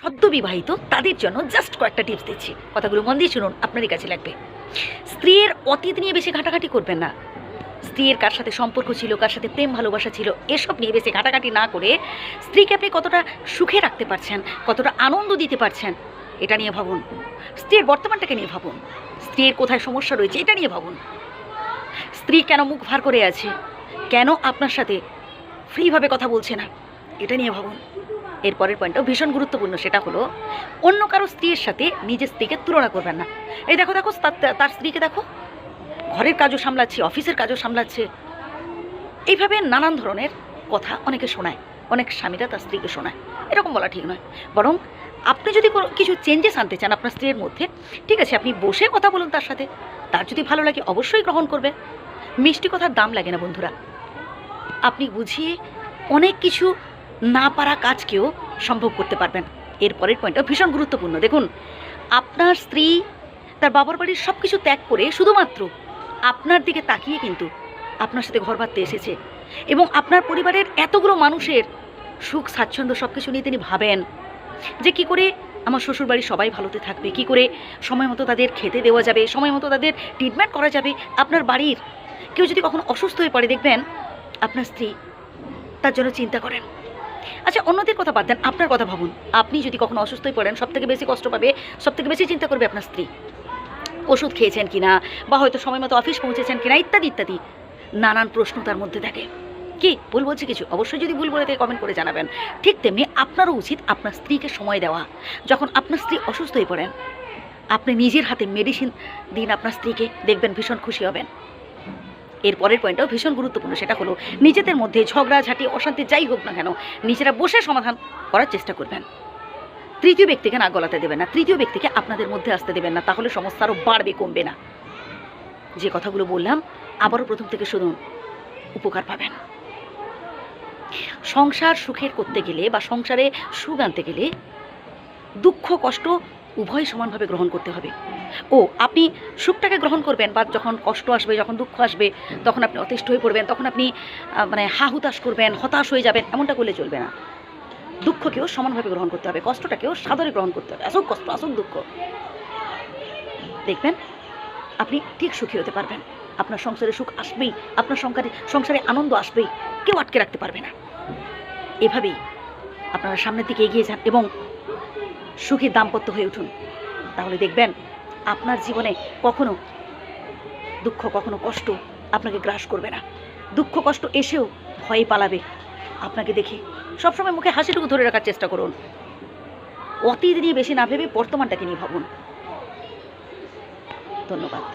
সদ্য বিবাহিত, তাদের জন্য জাস্ট কয়েকটা টিপস দিচ্ছি। কথাগুলো মন দিয়ে শুনুন, আপনারই কাছে লাগবে। স্ত্রীর অতীত নিয়ে বেশি ঘাটাঘাটি করবেন না। স্ত্রীর কার সাথে সম্পর্ক ছিল, কার সাথে প্রেম, ভালোবাসা ছিল, এসব নিয়ে বেশি ঘাটাঘাটি না করে স্ত্রীকে আপনি কতটা সুখে রাখতে পারছেন, কতটা আনন্দ দিতে পারছেন, এটা নিয়ে ভাবুন। স্ত্রীর বর্তমানটাকে নিয়ে ভাবুন। স্ত্রীর কোথায় সমস্যা রয়েছে, এটা নিয়ে ভাবুন। স্ত্রী কেন মুখ ভার করে আছে, কেন আপনার সাথে ফ্রিভাবে কথা বলছে না, এটা নিয়ে ভাবুন। এর পরের পয়েন্টটাও ভীষণ গুরুত্বপূর্ণ, সেটা হলো অন্য কারও স্ত্রীর সাথে নিজের স্ত্রীকে তুলনা করবেন না। এই দেখো দেখো, তার তার স্ত্রীকে দেখো, ঘরের কাজও সামলাচ্ছে, অফিসের কাজও সামলাচ্ছে। এইভাবে নানান ধরনের কথা অনেকে শোনায়, অনেক স্বামীরা তার স্ত্রীকে শোনায়। এরকম বলা ঠিক নয়। বরং আপনি যদি কোনো, কিছু চেঞ্জেস আনতে চান আপনার স্ত্রীর মধ্যে, ঠিক আছে, আপনি বসে কথা বলুন তার সাথে, তার যদি ভালো লাগে অবশ্যই গ্রহণ করবে মিষ্টি কথার দাম লাগে না বন্ধুরা। আপনি বুঝিয়ে অনেক কিছু না পারা কাজকেও সম্ভব করতে পারবেন। এরপরের পয়েন্টটা ভীষণ গুরুত্বপূর্ণ। দেখুন, আপনার স্ত্রী তার বাবার বাড়ির সব কিছু ত্যাগ করে শুধুমাত্র আপনার দিকে তাকিয়ে কিন্তু আপনার সাথে ঘর বাঁধতে এসেছে এবং আপনার পরিবারের এতগুলো মানুষের সুখ, স্বাচ্ছন্দ্য সব কিছু নিয়ে তিনি ভাবেন যে কি করে আমার শ্বশুর বাড়ির সবাই ভালোতে থাকবে, কি করে সময় মতো তাদের খেতে দেওয়া যাবে, সময় মতো তাদের ট্রিটমেন্ট করা যাবে। আপনার বাড়ির কেউ যদি কখনো অসুস্থ হয়ে পড়ে, দেখবেন আপনার স্ত্রী তার জন্য চিন্তা করেন। আচ্ছা অন্যদের কথা বাদ দেন, আপনার কথা ভাবুন। আপনি যদি কখনো অসুস্থ হয়ে পড়েন সব থেকে বেশি কষ্ট পাবে সব থেকে বেশি চিন্তা করবে আপনার স্ত্রী। ওষুধ খেয়েছেন কিনা, বা হয়তো সময় মতো অফিস পৌঁছেছেন কিনা, ইত্যাদি ইত্যাদি। নানান প্রশ্ন তার মধ্যে থাকে। কি, ভুল বলছে কিছু? অবশ্যই যদি ভুল বলে থাকে কমেন্ট করে জানাবেন। ঠিক তেমনি আপনারও উচিত আপনার স্ত্রীকে সময় দেওয়া। যখন আপনার স্ত্রী অসুস্থ হয়ে পড়েন, আপনি নিজের হাতে মেডিসিন দিন আপনার স্ত্রীকে, দেখবেন ভীষণ খুশি হবেন। এর পরের পয়েন্টটাও ভীষণ গুরুত্বপূর্ণ, সেটা হলো নিজেদের মধ্যে ঝগড়া, ঝাঁটি, অশান্তি যাই হোক না কেন, নিজেরা বসে সমাধান করার চেষ্টা করবেন। তৃতীয় ব্যক্তিকে না গলাতে দেবেন না, তৃতীয় ব্যক্তিকে আপনাদের মধ্যে আসতে দেবেন না, তাহলে সমস্যা আরও বাড়বে, কমবে না। যে কথাগুলো বললাম, আবারও প্রথম থেকে শুনুন, উপকার পাবেন। সংসার সুখের করতে গেলে বা সংসারে সুখ আনতে গেলে দুঃখ, কষ্ট উভয় সমানভাবে গ্রহণ করতে হবে। ও, আপনি সুখটাকে গ্রহণ করবেন, বা যখন কষ্ট আসবে, যখন দুঃখ আসবে, তখন আপনি অতিষ্ঠ হয়ে পড়বেন, তখন আপনি মানে হা হুতাশ করবেন, হতাশ হয়ে যাবেন, এমনটা করলে চলবে না। দুঃখকেও সমানভাবে গ্রহণ করতে হবে, কষ্টটাকেও সাদরে গ্রহণ করতে হবে, আসুক কষ্ট, আসুক দুঃখ। দেখবেন, আপনি ঠিক সুখী হতে পারবেন। আপনার সংসারে সুখ আসবেই, আপনার সংসারে সংসারে আনন্দ আসবেই, কেউ আটকে রাখতে পারবে না। এভাবেই আপনারা সামনের দিকে এগিয়ে যান এবং সুখী দাম্পত্য হয়ে উঠুন। তাহলে দেখবেন আপনার জীবনে কখনো দুঃখ, কখনো কষ্ট আপনাকে গ্রাস করবে না। দুঃখ, কষ্ট এসেও ভয়ে পালাবে। আপনাকে দেখে সবসময় মুখে হাসিটুকু ধরে রাখার চেষ্টা করুন। অতীত নিয়ে বেশি না ভেবে বর্তমানটাকে নিয়ে ভাবুন। ধন্যবাদ।